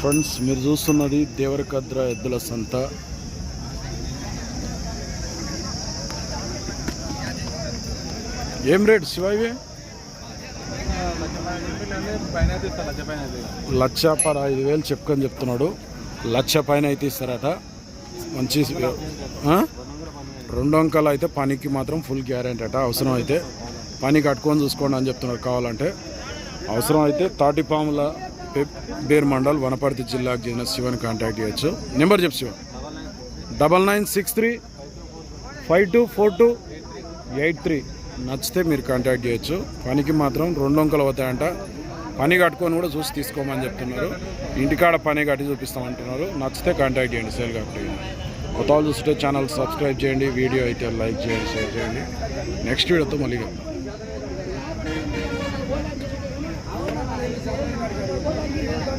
Friends మీరు చూస్తున్నది దేవరకద్ర ఎద్దుల సంత. ఏం రేట్ శివాయి? లక్ష పర ఐదు వేలు చెప్పుకొని చెప్తున్నాడు. లక్ష పైన అయితే ఇస్తారట. మంచి ఆ? రెండు అంకాలు అయితే పనికి మాత్రం ఫుల్ గ్యారెంటీ అట. అవసరం అయితే పని కట్టుకొని చూసుకోండి అని చెప్తున్నారు కావాలంటే. అవసరం అయితే తాటిపాముల పాముల బేర్ మండల్ వనపర్తి జిల్లాకు చెందిన శివన్ కాంటాక్ట్ చేయొచ్చు. నెంబర్ చెప్పు Shivan double nine six three five two four two eight three నచ్చితే మీరు కాంటాక్ట్ చేయొచ్చు. పనికి మాత్రం రెండు అంకలు అవుతాయంట. పని కట్టుకొని కూడా చూసి తీసుకోమని చెప్తున్నారు. ఇంటికాడ పని కట్టి చూపిస్తామంటున్నారు. నచ్చితే కాంటాక్ట్ చేయండి సేల్ కాబట్టి. కొత్త వాళ్ళు చూస్తే ఛానల్ సబ్స్క్రైబ్ చేయండి. వీడియో అయితే లైక్ చేయండి షేర్ చేయండి. నెక్స్ట్ వీడియోతో మళ్ళీ